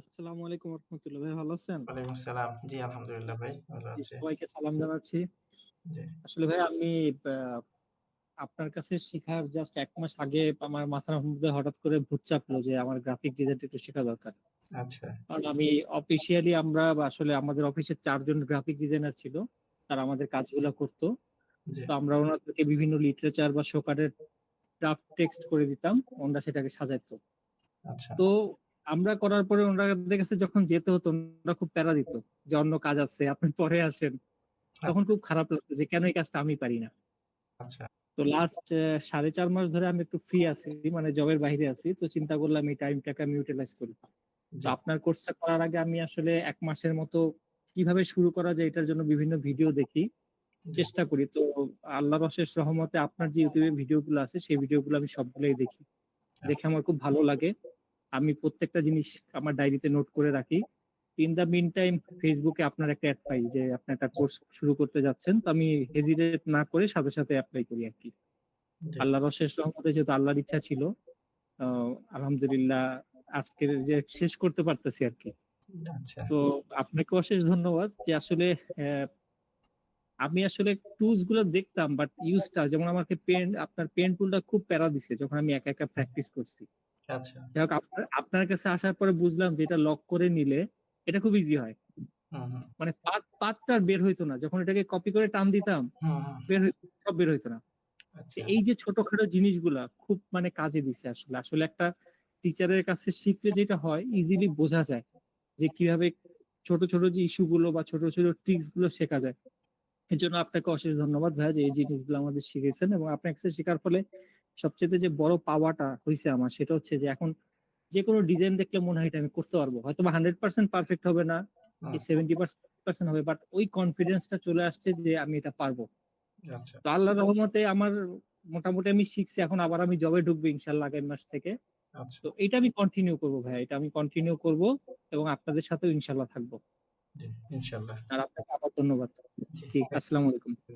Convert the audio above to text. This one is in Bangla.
আসসালামু আলাইকুম রহমতুল্লাহ ভাই ভালো আছেন? ওয়ালাইকুম সালাম। জি, আলহামদুলিল্লাহ ভাই ভালো আছি। সবাইকে সালাম জানাচ্ছি। জি। আসলে ভাই আমি আপনার কাছে শিখার জাস্ট ১ মাস আগে আমার মাথার মধ্যে হঠাৎ করে ভূত চাপলো যে আমার গ্রাফিক ডিজাইনটা একটু শেখা দরকার। আচ্ছা। কারণ আমি অফিসিয়ালি আমরা আসলে আমাদের অফিসে চারজন গ্রাফিক ডিজাইনার ছিল। তারা আমাদের কাজগুলো করতো তো আমরা উনাদেরকে বিভিন্ন লিটারেচার বা শোকার্ডের ড্রাফট টেক্সট করে দিতাম। ওনারা সেটাকে সাজাইতো। আচ্ছা। তো আমরা করার পরে ওনাদের কাছে যখন যেতে হতো ওনারা খুব প্যারা দিত। যে অন্য কাজ আছে, আপনি পরে আসেন। তখন খুব খারাপ লাগতো যে কেন এই কাজটা আমি পারি না। আচ্ছা। তো লাস্ট সাড়ে চার মাস ধরে আমি একটু ফ্রি আছি। মানে জবের বাহিরে আছি। তো চিন্তা করলাম এই টাইমটাকে আমি ইউটিলাইজ করি। তো আপনার কোর্সটা করার আগে আমি আসলে এক মাসের মতো কীভাবে শুরু করা যায় এটার জন্য বিভিন্ন ভিডিও দেখি। চেষ্টা করি। তো আল্লাহর অশেষ রহমতে আপনার যে এ ভিডিওগুলো আছে সেই ভিডিওগুলো আমি সবগুলাই দেখি। দেখে আচ্ছা। আমার খুব ভালো লাগে। আমি প্রত্যেকটা জিনিস আমার ডায়েরিতে নোট করে রাখি। ইন দ্য মিন টাইম এ আপনার একটা এড পাই যে আপনি একটা কোর্স শুরু করতে যাচ্ছেন। তো আমি হেজিটেট না করে সাথে, সাথে অ্যাপ্লাই করি আর কি আল্লাহর অশেষ রহমতে যেহেতু আল্লাহর ইচ্ছা ছিল, আলহামদুলিল্লাহ আজকের যে শেষ করতে পারতেছি আরকি। আচ্ছা। তো আপনাকে অশেষ ধন্যবাদ যে আসলে আমি আসলে টুলসগুলো দেখতাম বাট ইউজটা যেমন আমাকে পেন আপনার পেন টুলটা খুব প্যারা দিছে যখন আমি একা, একা প্র্যাকটিস করছি। আচ্ছা। যাই হোক আপনার আপনার কাছে আসার পরে বুঝলাম যে এটা লক করে নিলে এটা খুব ইজি হয়। মানে পাত পাতটা বের হইতো না। যখন এটাকে কপি করে টান দিতাম। বের সব বের হইতো না। আচ্ছা। এই যে ছোটখাটো জিনিসগুলা খুব মানে কাজে দিছে আসলে। আসলে একটা টিচারের কাছে শিখলে যেটা হয় ইজিলি বোঝা যায় যে কীভাবে ছোট, ছোট যে ইস্যু গুলো বা ছোট, ছোট ট্রিক্সগুলো শেখা যায়। এর জন্য আপনাকে অশেষ ধন্যবাদ ভাইয়া যে এই জিনিসগুলো আমাদের শিখেছেন এবং আপনার কাছে শেখার ফলে সবচাইতে যে বড় পাওয়াটা হয়েছে আমার সেটা হচ্ছে যে এখন যেকোনো ডিজাইন দেখলে মনে হয় এটা আমি করতে পারব। হয়তো বা হান্ড্রেড পার্সেন্ট পারফেক্ট হবে না, সেভেন্টি পার্সেন্ট 70% হবে বাট ওই কনফিডেন্সটা চলে আসছে যে আমি এটা পারব। আচ্ছা। তো আল্লাহর রহমতে আমার মোটামুটি আমি শিখছি। এখন আবার আমি জবে ঢুকবো ইনশাল্লাহ আগামী মাস থেকে। আচ্ছা। তো এটা আমি কন্টিনিউ করব ভাইয়া। এটা আমি কন্টিনিউ করব এবং আপনাদের সাথেও ইনশাল্লাহ থাকব। জি, ইনশাআল্লাহ। আর আপনাকে আবার ধন্যবাদ। জি, আসসালামু আলাইকুম।